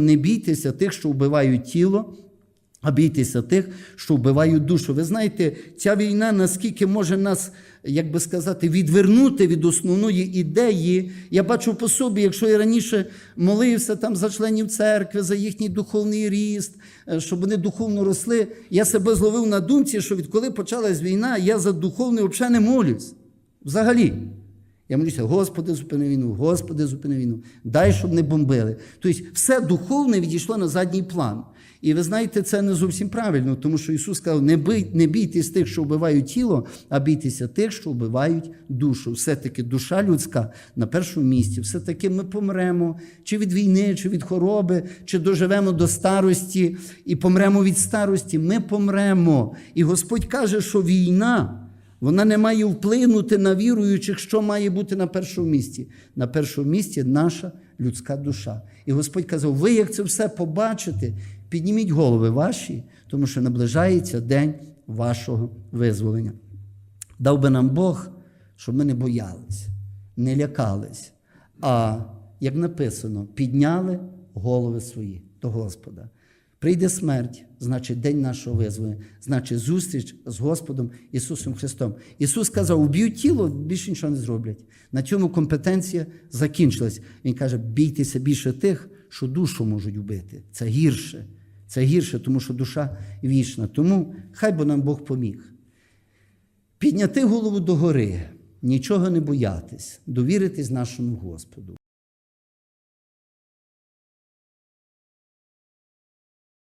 Не бійтеся тих, що вбивають тіло, а бійтеся тих, що вбивають душу. Ви знаєте, ця війна наскільки може нас, як би сказати, відвернути від основної ідеї. Я бачу по собі, якщо я раніше молився там за членів церкви, за їхній духовний ріст, е, щоб вони духовно росли, я себе зловив на думці, що відколи почалась війна, я за духовний взагалі не молюсь. Взагалі. Я молюся, Господи, зупини війну, Господи, зупини війну, дай, щоб не бомбили. Тобто, все духовне відійшло на задній план. І ви знаєте, це не зовсім правильно, тому що Ісус сказав: не бий, не бійтесь тих, що вбивають тіло, а бійтеся тих, що вбивають душу. Все-таки душа людська на першому місці. Все-таки ми помремо чи від війни, чи від хвороби, чи доживемо до старості і помремо від старості. Ми помремо. І Господь каже, що війна. Вона не має вплинути на віруючих, що має бути на першому місці. На першому місці наша людська душа. І Господь казав: ви, як це все побачите, підніміть голови ваші, тому що наближається день вашого визволення. Дав би нам Бог, щоб ми не боялись, не лякались, а, як написано, підняли голови свої до Господа. Прийде смерть, значить день нашого визволення, значить зустріч з Господом Ісусом Христом. Ісус сказав, уб'ють тіло, більше нічого не зроблять. На цьому компетенція закінчилась. Він каже, бійтеся більше тих, що душу можуть вбити. Це гірше. Це гірше, тому що душа вічна. Тому хай би нам Бог поміг. Підняти голову догори, нічого не боятись, довіритись нашому Господу.